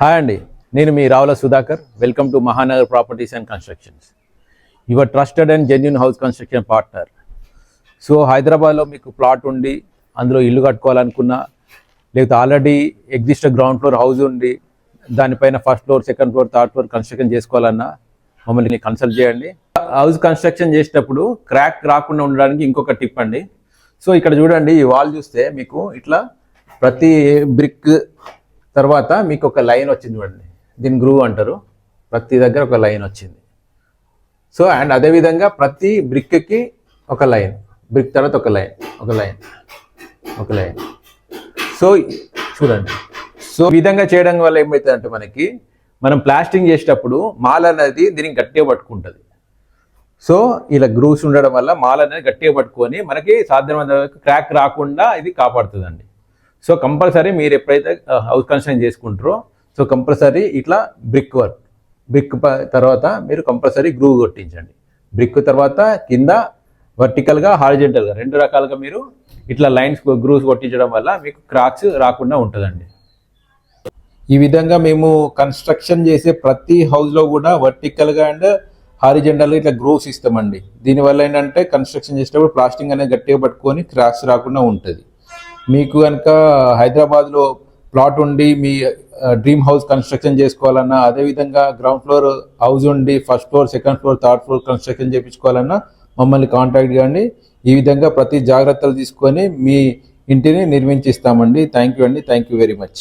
Hi అండి. నేను మీ Ravula Sudhakar. Welcome to Mahanagar properties and constructions your trusted and genuine house construction partner so హైదరాబాద్లో మీకు plot ఉండి అందులో ఇల్లు కట్టుకోవాలనుకున్నా లేకపోతే already exist ground floor house ఉండి దానిపైన first floor second floor third floor construction చేసుకోవాలన్నా మమ్మల్ని కన్సల్ట్ చేయండి. హౌస్ కన్స్ట్రక్షన్ చేసేటప్పుడు క్రాక్ రాకుండా ఉండడానికి ఇంకొక టిప్ అండి. సో ఇక్కడ చూడండి ఈ వాల్ చూస్తే మీకు ఇట్లా ప్రతి బ్రిక్ తర్వాత మీకు ఒక లైన్ వచ్చింది చూడండి. దీని గ్రూవ్ అంటారు. ప్రతి దగ్గర ఒక లైన్ వచ్చింది. సో అండ్ అదేవిధంగా ప్రతి బ్రిక్కి ఒక లైన్. బ్రిక్ తర్వాత ఒక లైన్. ఒక లైన్. ఒక లైన్. సో చూడండి. సో విధంగా చేయడం వల్ల ఏమవుతుందంటే మనకి మనం ప్లాస్టింగ్ చేసేటప్పుడు మాల్ అనేది దీనికి గట్టిగా పట్టుకుంటుంది. సో ఇలా గ్రూవ్స్ ఉండడం వల్ల మాల్ అనేది గట్టిగా పట్టుకొని మనకి సాధ్యమైన క్రాక్ రాకుండా ఇది కాపాడుతుందండి. సో కంపల్సరీ మీరు ఎప్పుడైతే హౌస్ కన్స్ట్రక్షన్ చేసుకుంటారో సో కంపల్సరీ ఇట్లా బ్రిక్ వర్క్. బ్రిక్ తర్వాత మీరు కంపల్సరీ గ్రూవ్ కొట్టించండి. బ్రిక్ తర్వాత కింద వర్టికల్గా హారిజెంటల్గా రెండు రకాలుగా మీరు ఇట్లా లైన్స్ గ్రూవ్స్ కొట్టించడం వల్ల మీకు క్రాక్స్ రాకుండా ఉంటుందండి. ఈ విధంగా మేము కన్స్ట్రక్షన్ చేసే ప్రతి హౌస్లో కూడా వర్టికల్గా అండ్ హారిజెంటల్గా ఇట్లా గ్రూవ్స్ ఇస్తామండి. దీనివల్ల ఏంటంటే కన్స్ట్రక్షన్ చేసేటప్పుడు ప్లాస్టింగ్ అనేది గట్టిగా పట్టుకొని క్రాక్స్ రాకుండా ఉంటుంది. మీకు కనుక హైదరాబాద్లో ప్లాట్ ఉండి మీ డ్రీమ్ హౌస్ కన్స్ట్రక్షన్ చేసుకోవాలన్నా అదేవిధంగా గ్రౌండ్ ఫ్లోర్ హౌస్ ఉండి first floor second floor third floor construction చేయించుకోవాలన్నా మమ్మల్ని కాంటాక్ట్ చేయండి. ఈ విధంగా ప్రతి జాగ్రత్తలు తీసుకొని మీ ఇంటిని నిర్మించిస్తామండి. థ్యాంక్ యూ అండి. Thank you very much